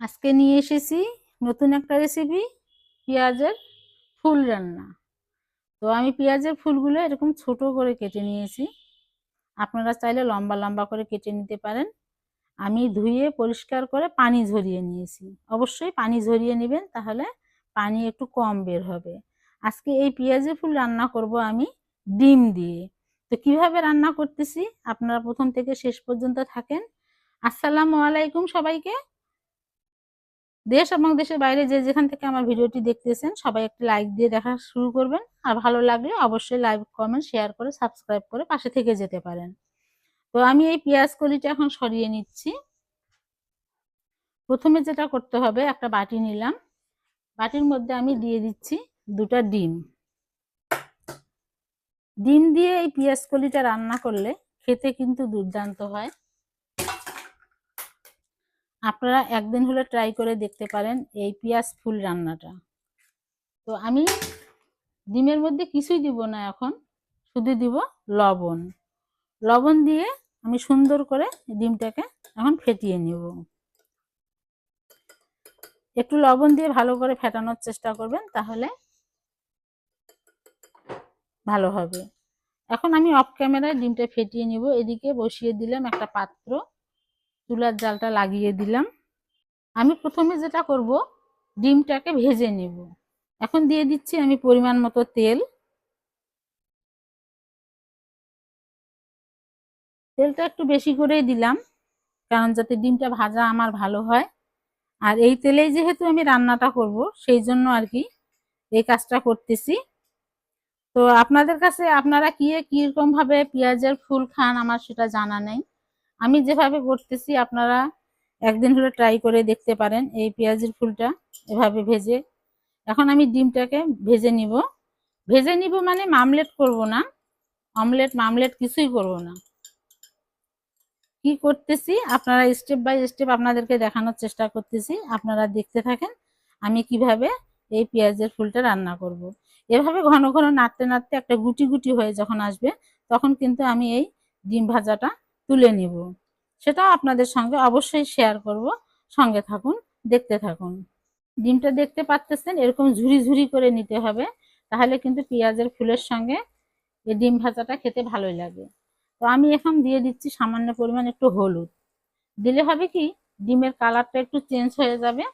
আজকে নিয়ে এসেছি নতুন একটা রেসিপি পেঁয়াজের ফুল রান্না। তো আমি পেঁয়াজের ফুলগুলো এরকম ছোট করে কেটে নিয়েছি। আপনারা চাইলে লম্বা লম্বা করে কেটে নিতে পারেন। আমি ধুয়ে পরিষ্কার করে পানি ঝরিয়ে নিয়েছি। অবশ্যই পানি ঝরিয়ে নেবেন, তাহলে পানি একটু কম বের হবে। আজকে এই পেঁয়াজের ফুল রান্না করব আমি ডিম দিয়ে। তো কীভাবে রান্না করতেছি, আপনারা প্রথম থেকে শেষ পর্যন্ত থাকেন। আসসালামু আলাইকুম সবাইকে। দেশ এবং দেশের বাইরে যে যেখান থেকে আমার ভিডিওটি দেখতেছেন, সবাই একটি লাইক দিয়ে দেখা শুরু করবেন। আর ভালো লাগলে অবশ্যই লাইক কমেন্ট শেয়ার করে সাবস্ক্রাইব করে পাশে থেকে যেতে পারেন। তো আমি এই পেঁয়াজ কলিটা এখন সরিয়ে নিচ্ছি। প্রথমে যেটা করতে হবে, একটা বাটি নিলাম। বাটির মধ্যে আমি দিয়ে দিচ্ছি দুটা ডিম। ডিম দিয়ে এই পেঁয়াজ কলিটা রান্না করলে খেতে কিন্তু দুর্দান্ত হয়। আপনারা একদিন হলে ট্রাই করে দেখতে পারেন এই পেঁয়াজ ফুল রান্নাটা। তো আমি ডিমের মধ্যে কিছুই দিব না এখন, শুধু দিব লবণ। লবণ দিয়ে আমি সুন্দর করে ডিমটাকে এখন ফেটিয়ে নেব। একটু লবণ দিয়ে ভালো করে ফেটানোর চেষ্টা করবেন, তাহলে ভালো হবে। এখন আমি অফ ক্যামেরায় ডিমটা ফেটিয়ে নিব। এদিকে বসিয়ে দিলাম একটা পাত্র। চুলার জালটা লাগিয়ে দিলাম। আমি প্রথমে যেটা করব, ডিমটাকে ভেজে নেব। এখন দিয়ে দিচ্ছি আমি পরিমাণ মতো তেল। তেলটা একটু বেশি করেই দিলাম, কারণ যাতে ডিমটা ভাজা আমার ভালো হয়। আর এই তেলেই যেহেতু আমি রান্নাটা করব, সেই জন্য আর কি এই কাজটা করতেছি। তো আপনাদের কাছে আপনারা কি কীরকম ভাবে পেঁয়াজের ফুল খান আমার সেটা জানা নেই। আমি যেভাবে করতেছি, আপনারা একদিন হলে ট্রাই করে দেখতে পারেন এই পেঁয়াজের ফুলটা এভাবে ভেজে। এখন আমি ডিমটাকে ভেজে নিব। ভেজে নিব মানে মামলেট করব না। অমলেট, মামলেট কিছুই করব না। কি করতেছি, আপনারা স্টেপ বাই স্টেপ আপনাদেরকে দেখানোর চেষ্টা করতেছি। আপনারা দেখতে থাকেন আমি কীভাবে এই পেঁয়াজের ফুলটা রান্না করব। এভাবে ঘন ঘন নাড়তে নাড়তে একটা গুটি গুটি হয়ে যখন আসবে, তখন কিন্তু আমি এই ডিম ভাজাটা তুলে নিব। সেটাও আপনাদের সঙ্গে অবশ্যই শেয়ার করব। সঙ্গে থাকুন, দেখতে থাকুন। ডিমটা দেখতে পাচ্তেছেন এরকম ঝুরি ঝুরি করে নিতে হবে। তাহলে কিন্তু পেঁয়াজের ফুলের সঙ্গে এই ডিম ভাজাটা খেতে ভালোই লাগে। তো আমি এখন দিয়ে দিচ্ছি সামান্য পরিমাণ একটু হলুদ। দিলে হবে কি, ডিমের কালারটা একটু চেঞ্জ হয়ে যাবে।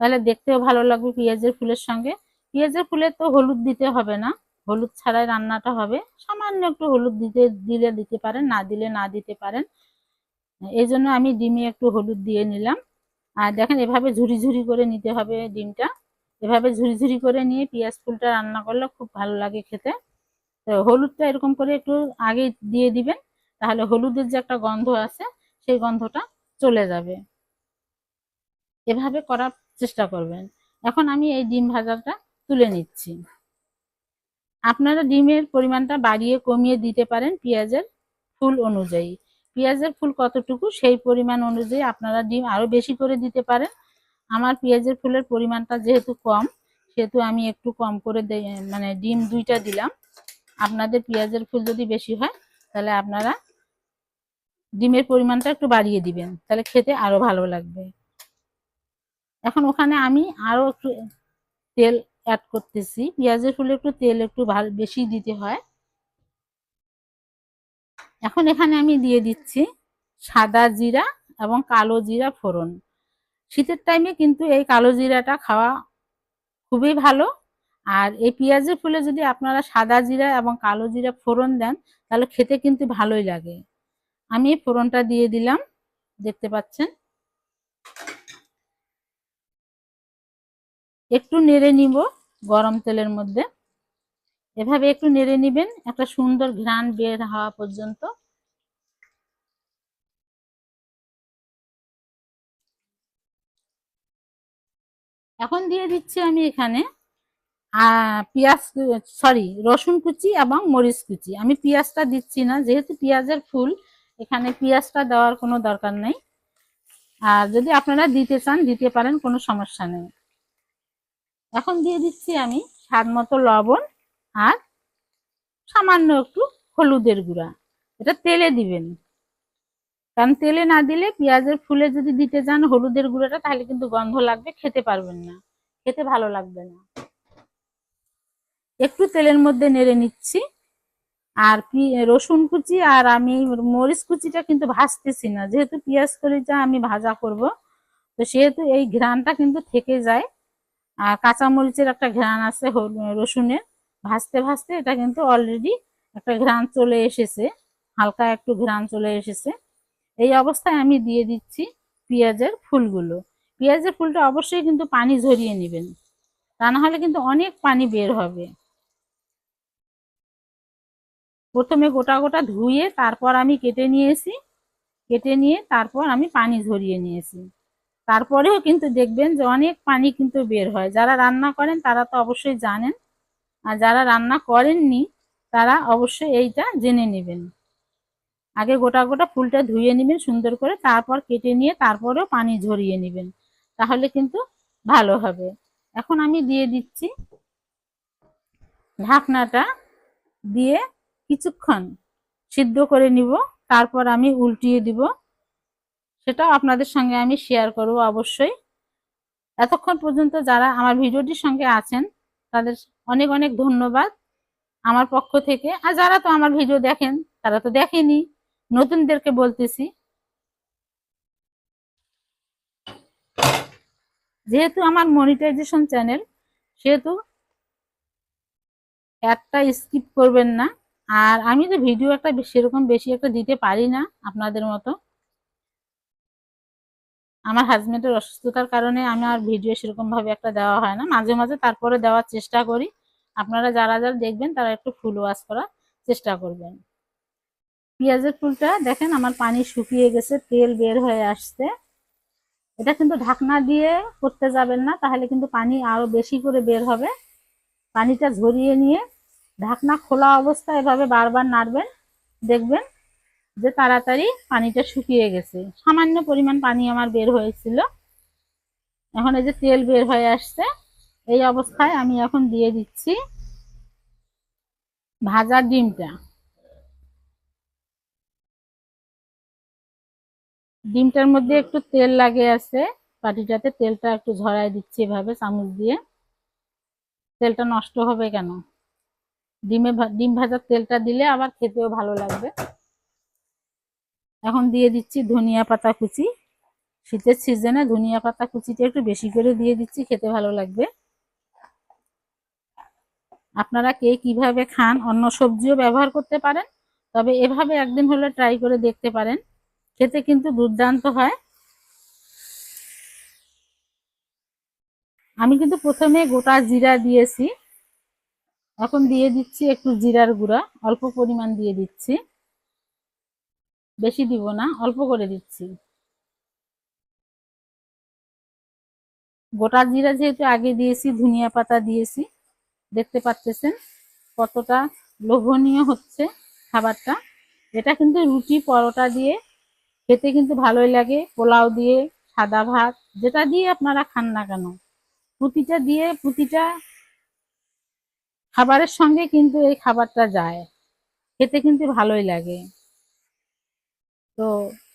তাহলে দেখতেও ভালো লাগবে পেঁয়াজের ফুলের সঙ্গে। পেঁয়াজের ফুলে তো হলুদ দিতে হবে না। হলুদ ছাড়াই রান্নাটা হবে। সামান্য একটু হলুদ দিতে, দিলে দিতে পারেন, না দিলে না দিতে পারেন। এই জন্য আমি ডিমে একটু হলুদ দিয়ে নিলাম। আর দেখেন এভাবে ঝুরি ঝুরি করে নিতে হবে ডিমটা। এভাবে ঝুরি ঝুরি করে নিয়ে পেঁয়াজ ফুলটা রান্না করলে খুব ভালো লাগে খেতে। তো হলুদটা এরকম করে একটু আগে দিয়ে দিবেন, তাহলে হলুদের যে একটা গন্ধ আছে, সেই গন্ধটা চলে যাবে। এভাবে করার চেষ্টা করবেন। এখন আমি এই ডিম ভাজাটা তুলে নিচ্ছি। আপনারা ডিমের পরিমাণটা বাড়িয়ে কমিয়ে দিতে পারেন পেঁয়াজের ফুল অনুযায়ী। পেঁয়াজের ফুল কতটুকু সেই পরিমাণ অনুযায়ী আপনারা ডিম আরও বেশি করে দিতে পারেন। আমার পেঁয়াজের ফুলের পরিমাণটা যেহেতু কম, সেহেতু আমি একটু কম করে মানে ডিম দুইটা দিলাম। আপনাদের পেঁয়াজের ফুল যদি বেশি হয়, তাহলে আপনারা ডিমের পরিমাণটা একটু বাড়িয়ে দিবেন। তাহলে খেতে আরও ভালো লাগবে। এখন ওখানে আমি আরও একটু তেল অ্যাড করতেছি। পেঁয়াজের ফুলে একটু তেল একটু বেশি দিতে হয়। এখন এখানে আমি দিয়ে দিচ্ছি সাদা জিরা এবং কালো জিরা ফোড়ন। শীতের টাইমে কিন্তু এই কালো জিরাটা খাওয়া খুবই ভালো। আর এই পেঁয়াজের ফুলে যদি আপনারা সাদা জিরা এবং কালো জিরা ফোড়ন দেন, তাহলে খেতে কিন্তু ভালোই লাগে। আমি ফোড়নটা দিয়ে দিলাম, দেখতে পাচ্ছেন? একটু নেড়ে নিব গরম তেলের মধ্যে। এভাবে একটু নেড়ে নিবেন, একটা সুন্দর ঘ্রাণ বের হওয়া পর্যন্ত। এখন দিয়ে দিচ্ছি আমি এখানে পেঁয়াজ সরি, রসুন কুচি এবং মরিচ কুচি। আমি পেঁয়াজটা দিচ্ছি না, যেহেতু পেঁয়াজের ফুল, এখানে পেঁয়াজটা দেওয়ার কোনো দরকার নেই। আর যদি আপনারা দিতে চান, দিতে পারেন, কোনো সমস্যা নেই। এখন দিয়ে দিচ্ছি আমি স্বাদ মতো লবণ আর সামান্য একটু হলুদের গুঁড়া। এটা তেলে দিবেন। কারণ তেলে না দিলে পেঁয়াজের ফুলে যদি দিতে যান হলুদের গুঁড়াটা, তাহলে কিন্তু গন্ধ লাগবে, খেতে পারবেন না। খেতে ভালো লাগবে না। একটু তেলের মধ্যে নেড়ে নিচ্ছি। আর রসুন কুচি আর আমি মরিচ কুচিটা কিন্তু ভাজতেছি না। যেহেতু পেঁয়াজ কলিটা আমি ভাজা করব, তো সেহেতু এই ঘ্রানটা কিন্তু থেকে যায়। আর কাঁচামরিচের একটা ঘ্রাণ আছে রসুনের ভাজতে ভাজতে এটা কিন্তু অলরেডি একটা ঘ্রাণ চলে এসেছে। হালকা একটু ঘ্রাণ চলে এসেছে। এই অবস্থায় আমি দিয়ে দিচ্ছি পেঁয়াজের ফুলগুলো। পেঁয়াজের ফুলটা অবশ্যই কিন্তু পানি ঝরিয়ে নেবেন। তা না হলে কিন্তু অনেক পানি বের হবে। প্রথমে গোটা গোটা ধুয়ে তারপর আমি কেটে নিয়েছি। কেটে নিয়ে তারপর আমি পানি ঝরিয়ে নিয়েছি। তারপরেও কিন্তু দেখবেন যে অনেক পানি কিন্তু বের হয়। যারা রান্না করেন তারা তো অবশ্যই জানেন, আর যারা রান্না করেননি তারা অবশ্যই এইটা জেনে নেবেন। আগে গোটা গোটা ফুলটা ধুয়ে নেবেন সুন্দর করে, তারপর কেটে নিয়ে তারপরেও পানি ঝরিয়ে নেবেন। তাহলে কিন্তু ভালো হবে। এখন আমি দিয়ে দিচ্ছি ঢাকনাটা দিয়ে কিছুক্ষণ সিদ্ধ করে নিব। তারপর আমি উল্টিয়ে দিব। সেটাও আপনাদের সঙ্গে আমি শেয়ার করব অবশ্যই। এতক্ষণ পর্যন্ত যারা আমার ভিডিওটির সঙ্গে আছেন, তাদের অনেক অনেক ধন্যবাদ আমার পক্ষ থেকে। আর যারা তো আমার ভিডিও দেখেন, তারা তো দেখেনি, নতুনদেরকে বলতেছি। যেহেতু আমার মনিটাইজেশন চ্যানেল সেহেতু একটা স্কিপ করবেন না। আর আমি তো ভিডিও একটা সেরকম বেশি একটা দিতে পারি না আপনাদের মতো। আমার হাজবেন্ডের অসুস্থতার কারণে আমার ভিডিও সেরকম ভাবে একটা দেওয়া হয় না। মাঝে মাঝে তারপরে দেওয়ার চেষ্টা করি। আপনারা যারা যারা দেখবেন তারা একটু ফুল ওয়াশ করার চেষ্টা করবেন। পেঁয়াজের ফুলটা দেখেন আমার পানি শুকিয়ে গেছে, তেল বের হয়ে আসছে। এটা কিন্তু ঢাকনা দিয়ে করতে যাবেন না, তাহলে কিন্তু পানি আরও বেশি করে বের হবে। পানিটা ঝরিয়ে নিয়ে ঢাকনা খোলা অবস্থায় এভাবে বারবার নাড়বেন, দেখবেন যে তাড়াতাড়ি পানিটা শুকিয়ে গেছে। সামান্য পরিমাণ পানি আমার বের হয়েছিল। এখন এই যে তেল বের হয়ে আসছে, এই অবস্থায় আমি এখন দিয়ে দিচ্ছি ভাজা ডিমটা। ডিমটার মধ্যে একটু তেল লাগে আছে, বাটিটাতে তেলটা একটু ঝরাই দিচ্ছি এভাবে চামচ দিয়ে। তেলটা নষ্ট হবে কেন? ডিমে ডিম ভাজার তেলটা দিলে আবার খেতেও ভালো লাগবে। এখন দিয়ে দিচ্ছি ধনিয়া পাতা কুচি। শীতের সিজনে ধনিয়া পাতা কুচিটা একটু বেশি করে দিয়ে দিচ্ছি, খেতে ভালো লাগবে। আপনারা কে কীভাবে খান, অন্য সবজিও ব্যবহার করতে পারেন, তবে এভাবে একদিন হলে ট্রাই করে দেখতে পারেন। খেতে কিন্তু দুর্দান্ত হয়। আমি কিন্তু প্রথমে গোটা জিরা দিয়েছি। এখন দিয়ে দিচ্ছি একটু জিরার গুঁড়া, অল্প পরিমাণ দিয়ে দিচ্ছি। বেশি দিব না, অল্প করে দিচ্ছি। গোটা জিরা যেহেতু আগে দিয়েছি, ধনিয়া পাতা দিয়েছি, দেখতে পাচ্ছেন কতটা লোভনীয় হচ্ছে খাবারটা। এটা কিন্তু রুটি, পরোটা দিয়ে খেতে কিন্তু ভালোই লাগে, পোলাও দিয়ে, সাদা ভাত, যেটা দিয়ে আপনারা খান না কেন। প্রতিটা দিয়ে প্রতিটা খাবারের সঙ্গে কিন্তু এই খাবারটা যায়, খেতে কিন্তু ভালোই লাগে। তো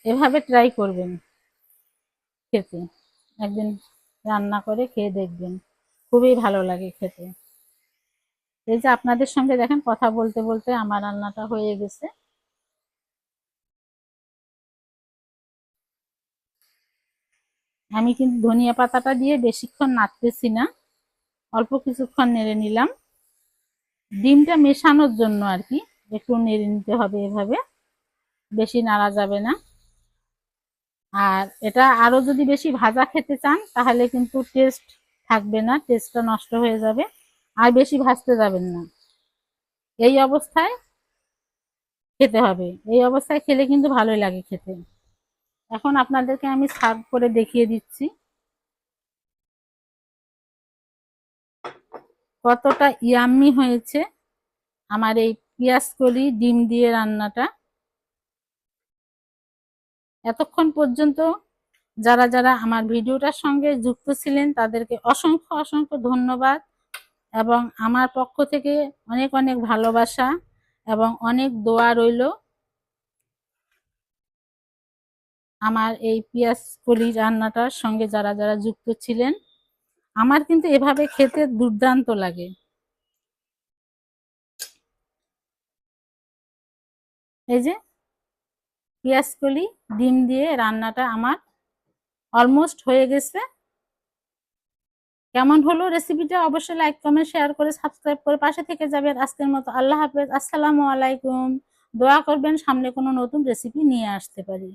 এভাবে ট্রাই করবেন। খেতে। একদিন রান্না করে খেয়ে দেখবেন। খুবই ভালো লাগে খেতে। এই যে আপনাদের সঙ্গে দেখেন কথা বলতে বলতে আমার রান্নাটা হয়ে গেছে। আমি কিন্তু ধনিয়া পাতাটা দিয়ে বেশিক্ষণ নাড়তেছি না। অল্প কিছুক্ষণ নেড়ে নিলাম। ডিমটা মেশানোর জন্য আর কি। একটু নেড়ে নিতে হবে এভাবে। বেশি নাড়া যাবে না। আর এটা আরও যদি বেশি ভাজা খেতে চান, তাহলে কিন্তু টেস্ট থাকবে না টেস্টটা নষ্ট হয়ে যাবে। আর বেশি ভাজতে যাবেন না। এই অবস্থায় খেতে হবে। এই অবস্থায় খেলে কিন্তু ভালোই লাগে খেতে। এখন আপনাদেরকে আমি সার্ভ করে দেখিয়ে দিচ্ছি। কতটা ইয়াম্মি হয়েছে আমার এই পেঁয়াজ কলি, ডিম দিয়ে রান্নাটা। এতক্ষণ পর্যন্ত যারা যারা আমার ভিডিওটার সঙ্গে যুক্ত ছিলেন, তাদেরকে অসংখ্য অসংখ্য ধন্যবাদ এবং আমার পক্ষ থেকে অনেক অনেক ভালোবাসা এবং অনেক দোয়া রইল। আমার এই পেঁয়াজ কলি রান্নাটার সঙ্গে যারা যারা যুক্ত ছিলেন, আমার কিন্তু এভাবে খেতে দুর্দান্ত লাগে। এই যে পেঁয়াজ কলি, ডিম দিয়ে রান্নাটা আমার অলমোস্ট হয়ে গেছে। কেমন হলো রেসিপিটা অবশ্যই লাইক কমেন্ট শেয়ার করে সাবস্ক্রাইব করে পাশে থেকে যাবেন। আজকের মতো আল্লাহ হাফেজ। আসসালামু আলাইকুম। দোয়া করবেন সামনে কোনো নতুন রেসিপি নিয়ে আসতে পারি।